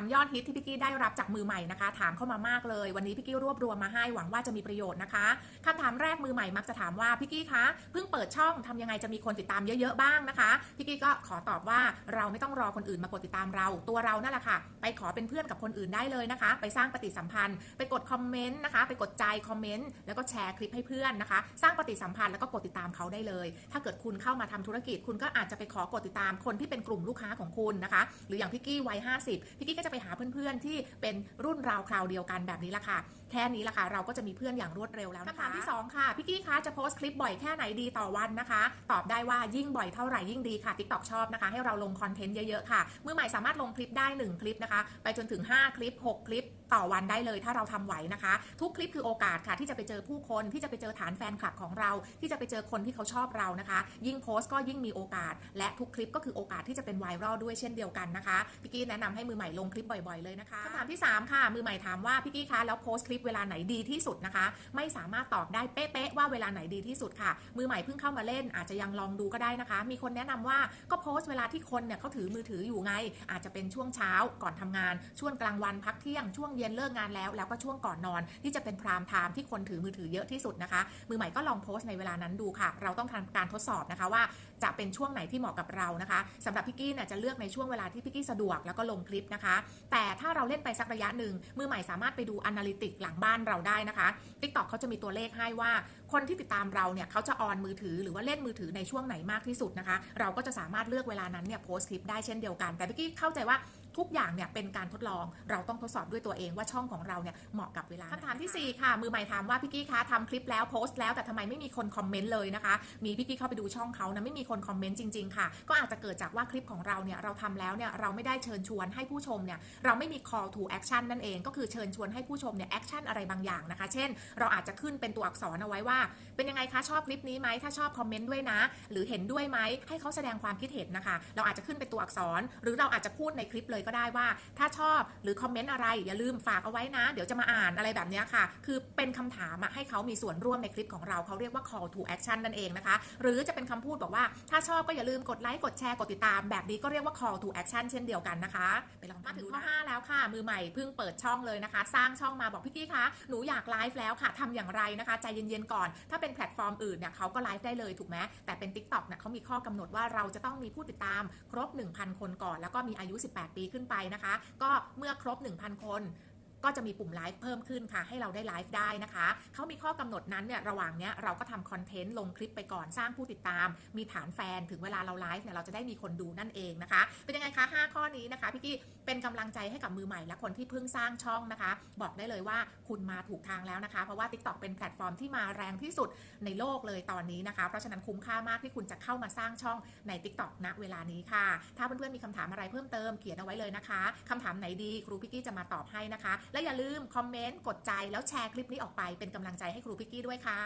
ามยอดฮิตที่พี่กี้ได้รับจากมือใหม่นะคะ ถามเข้ามามากเลย วันนี้พี่กี้รวบรวมมาให้หวังว่าจะมีประโยชน์นะคะคำถามแรกมือใหม่มักจะถามว่าพี่กี้คะเพิ่งเปิดช่องทำยังไงจะมีคนติดตามเยอะๆบ้างนะคะพี่กี้ก็ขอตอบว่าเราไม่ต้องรอคนอื่นมากดติดตามเรา ตัวเรานั่นแหละค่ะ ไปขอเป็นเพื่อนกับคนอื่นได้เลยนะคะ ไปสร้างปฏิสัมพันธ์ ไปกดคอมเมนต์นะคะ ไปกดใจคอมเมนต์แล้วก็แชร์คลิปให้เพื่อนนะคะ สร้างปฏิสัมพันธ์แล้วก็กดติดตามเขาได้เลย ถ้าเกิดคุณเข้ามาทำธุรกิจ คุณก็อาจจะไปขอกดติดตามคนที่เป็นกลุ่มลูกค้าของคุณนะคะ หรืออย่างพี่กี้วัย50พี่กี้ก็จะไปหาเพื่อนๆที่เป็นรุ่นราวคราวเดียวกันแบบนี้ละค่ะ แค่นี้ละค่ะ เราก็จะมีเพื่อนอย่างรวดเร็วแล้วนะคะคำถามที่ 2 ค่ะ พี่กี้คะจะโพสต์คลิปบ่อยแค่ไหนดีต่อวันนะคะ ตอบได้ว่ายิ่งบ่อยเท่าไหร่ยิ่งดีค่ะ TikTok ชอบนะคะ ให้เราลงคอนเทนต์เยอะๆค่ะ มือใหม่สามารถลงคลิปได้ 1 คลิปนะคะ ไปจนถึง 5 คลิป 6 คลิปต่อวันได้เลยถ้าเราทำไหวนะคะ ทุกคลิปคือโอกาสค่ะ ที่จะไปเจอผู้คนที่จะไปเจอฐานแฟนคลับของเรา ที่จะไปเจอคนที่เขาชอบเรานะคะ ยิ่งโพสต์ก็ยิ่งมีโอกาส และทุกคลิปก็คือโอกาสที่จะเป็นไวรัลด้วยเช่นเดียวกันนะคะพี่กี้แนะนำให้มือใหม่ลงคลิปบ่อย ๆเลยนะคะคำถามที่ 3 ค่ะ มือใหม่ถามว่าพี่กี้คะแล้วโพสต์คลิปเวลาไหนดีที่สุดนะคะ ไม่สามารถตอบได้เป๊ะๆว่าเวลาไหนดีที่สุดค่ะ มือใหม่เพิ่งเข้ามาเล่น อาจจะยังลองดูก็ได้นะคะ มีคนแนะนำว่าก็โพสต์เวลาที่คนเนี่ยเขาถือมือถืออยู่ไง อาจจะเป็นช่วงเช้าก่อนทำงาน ช่วงกลางวันพักเที่ยงช่วงเย็นเลิกงานแล้ว แล้วก็ช่วงก่อนนอน ที่จะเป็นพรามไทม์ที่คนถือมือถือเยอะที่สุดนะคะ มือใหม่ก็ลองโพสต์ในเวลานั้นดูค่ะ เราต้องทำการทดสอบนะคะว่าจะเป็นช่วงไหนที่เหมาะกับเรานะคะสำหรับพี่กี้เนี่ยจะเลือกในช่วงเวลาที่พี่กี้สะดวกแล้วก็ลงคลิปนะคะ แต่ถ้าเราเล่นไปสักระยะหนึ่งมือใหม่สามารถไปดู Analytics หลังบ้านเราได้นะคะ TikTok เขาจะมีตัวเลขให้ว่า คนที่ติดตามเราเนี่ยเขาจะออนมือถือหรือว่าเล่นมือถือในช่วงไหนมากที่สุดนะคะ เราก็จะสามารถเลือกเวลานั้นเนี่ยโพสต์คลิปได้เช่นเดียวกัน แต่พี่กี้เข้าใจว่า ทุกอย่างเนี่ยเป็นการทดลอง เราต้องทดสอบด้วยตัวเองว่าช่องของเราเนี่ยเหมาะกับเวลาคำถามทีสี่ 4 ค่ะ มือใหม่ถามว่าพี่กี้คะทำคลิปแล้วโพสต์แล้วแต่ทำไมไม่มีคนคอมเมนต์เลยนะคะ มีพี่กี้เข้าไปดูช่องเขานะไม่มีคนคอมเมนต์จริงๆค่ะ ก็อาจจะเกิดจากว่าคลิปของเราเนี่ยเราทำแล้วเนี่ยเราไม่ได้เชิญชวนให้ผู้ชมเนี่ยเราไม่มี call to action นั่นเองก็คือเชิญชวนให้ผู้ชมเนี่ยแอคชั่นอะไรบางอย่างนะคะ เช่น เราอาจจะขึ้นเป็นตัวอักษรเอาไว้ว่า เป็นยังไงคะชอบคลิปนี้ไหมถ้าชอบคอมเมนต์ด้วยนะ หรือเห็นด้วยไหมให้เขาแสดงความคิดเห็นนะคะ เราอาจจะขึ้นเป็นตัวอักษร หรือเราอาจจะพูดในคลิปเลยก็ได้ว่า ถ้าชอบหรือคอมเมนต์อะไรอย่าลืมฝากเอาไว้นะ เดี๋ยวจะมาอ่านอะไรแบบนี้ค่ะ คือเป็นคำถามให้เขามีส่วนร่วมในคลิปของเราเขาเรียกว่า call to action นั่นเองนะคะ หรือจะเป็นคำพูดบอกว่า ถ้าชอบก็อย่าลืมกดไลค์กดแชร์กดติดตามแบบนี้ก็เรียกว่า call to action เช่นเดียวกันนะคะไปลองมาถึงข้อ5แล้วค่ะ มือใหม่เพิ่งเปิดช่องเลยนะคะ สร้างช่องมาบอกพี่กี้คะหนูอยากไลฟ์แล้วค่ะทำอย่างไรนะคะ ใจเย็นๆก่อน ถ้าเป็นแพลตฟอร์มอื่นเนี่ยเขาก็ไลฟ์ได้เลยถูกไหมแต่เป็น TikTok เนี่ยเขามีข้อกำหนดว่าเราจะต้องมีผู้ติดตามครบ 1,000 คนก่อน แล้วก็มีอายุ 18 ปีขึ้นไปนะคะ ก็เมื่อครบ 1,000 คน ก็จะมีปุ่มไลฟ์เพิ่มขึ้นค่ะ ให้เราได้ไลฟ์ได้นะคะ เขามีข้อกำหนดนั้นเนี่ยระหว่างเนี้ยเราก็ทำคอนเทนต์ลงคลิปไปก่อนสร้างผู้ติดตาม มีฐานแฟนถึงเวลาเราไลฟ์เนี่ยเราจะได้มีคนดูนั่นเองนะคะ เป็นยังไงคะ 5 ข้อนี้นะคะพี่กี้เป็นกำลังใจให้กับมือใหม่และคนที่เพิ่งสร้างช่องนะคะ บอกได้เลยว่าคุณมาถูกทางแล้วนะคะ เพราะว่า TikTok เป็นแพลตฟอร์มที่มาแรงที่สุดในโลกเลยตอนนี้นะคะ เพราะฉะนั้นคุ้มค่ามากที่คุณจะเข้ามาสร้างช่องใน TikTok ณเวลานี้ค่ะ ถ้าเพื่อนๆมีคำถามอะไรเพิ่มเติมเขียนเอาไว้เลยนะคะคำถามไหนดีครูพิกกี้จะมาตอบให้นะคะและอย่าลืมคอมเมนต์กดใจแล้วแชร์คลิปนี้ออกไปเป็นกำลังใจให้ครูพิกกี้ด้วยค่ะ